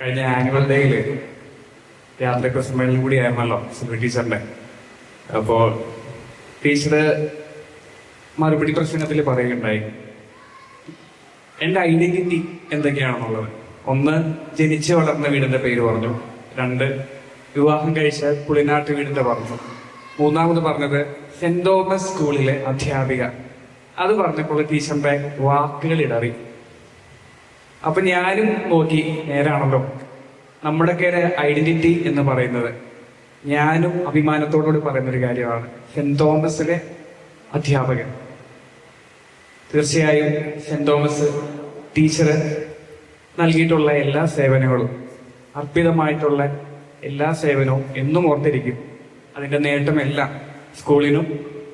കഴിഞ്ഞ ആനുവൽ ഡേയിൽ രാത്രി സമ്മേളനം കൂടി ആയിരുന്നല്ലോ സിൽവി ടീച്ചറിന്റെ അപ്പോ ടീച്ചറ് മറുപടി പ്രസംഗത്തിൽ പറയുകയുണ്ടായി. എന്റെ ഐഡന്റിറ്റി എന്തൊക്കെയാണെന്നുള്ളത്? ഒന്ന് ജനിച്ചു വളർന്ന വീടിന്റെ പേര് പറഞ്ഞു. രണ്ട് വിവാഹം കഴിച്ച പുളിനാട്ട് വീടിന്റെ പറഞ്ഞു. മൂന്നാമത് പറഞ്ഞത് സെന്റ് തോമസ് സ്കൂളിലെ അധ്യാപിക. അത് പറഞ്ഞപ്പോൾ ടീച്ചറിന്റെ വാക്കുകൾ ഇടറി അപ്പൊ ഞാനും നോക്കി നേരാണല്ലോ. നമ്മുടെയൊക്കെ ഐഡന്റിറ്റി എന്ന് പറയുന്നത് ഞാനും അഭിമാനത്തോടുകൂടി പറയുന്ന ഒരു കാര്യമാണ്. സെന്റ് തോമസിലെ അധ്യാപകൻ. തീർച്ചയായും സെന്റ് തോമസ് ടീച്ചർ നൽകിയിട്ടുള്ള എല്ലാ സേവനങ്ങളും അർപ്പിതമായിട്ടുള്ള എല്ലാ സേവനവും എന്നും ഓർത്തിരിക്കും. അതിന്റെ നേട്ടമെല്ലാം സ്കൂളിനും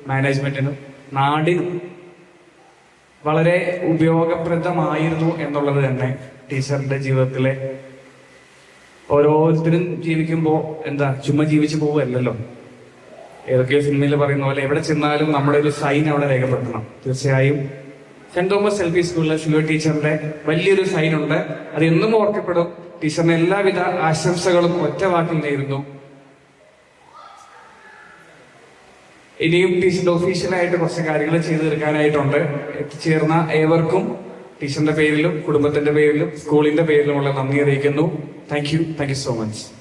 മാനേജ്മെന്റിനും നാടിനും വളരെ ഉപയോഗപ്രദമായിരുന്നു എന്നുള്ളത് തന്നെ ടീച്ചറിന്റെ ജീവിതത്തിലെ ഓരോരുത്തരും ജീവിക്കുമ്പോ എന്താ ചുമ ജീവിച്ചു പോവുമല്ലോ ഏതൊക്കെയോ സിനിമയിൽ പറയുന്ന പോലെ എവിടെ ചെന്നാലും നമ്മുടെ ഒരു സൈൻ അവിടെ രേഖപ്പെടുത്തണം. തീർച്ചയായും സെന്റ് തോമസ് എൽ പി സ്കൂളിലെ സിൽവർ ടീച്ചറിന്റെ വലിയൊരു സൈൻ ഉണ്ട്. അത് എന്നും ഓർക്കപ്പെടും. ടീച്ചറിന് എല്ലാവിധ ആശംസകളും ഒറ്റ വാക്കിൽ നേരുന്നു. ഇനിയും ടീച്ചറിന്റെ ഒഫീഷ്യലായിട്ട് കുറച്ച് കാര്യങ്ങൾ ചെയ്തു തീർക്കാനായിട്ടുണ്ട്. എത്തിച്ചേർന്ന ഏവർക്കും ടീച്ചറിന്റെ പേരിലും കുടുംബത്തിന്റെ പേരിലും സ്കൂളിന്റെ പേരിലുമുള്ള നന്ദി അറിയിക്കുന്നു. Thank you thank you so much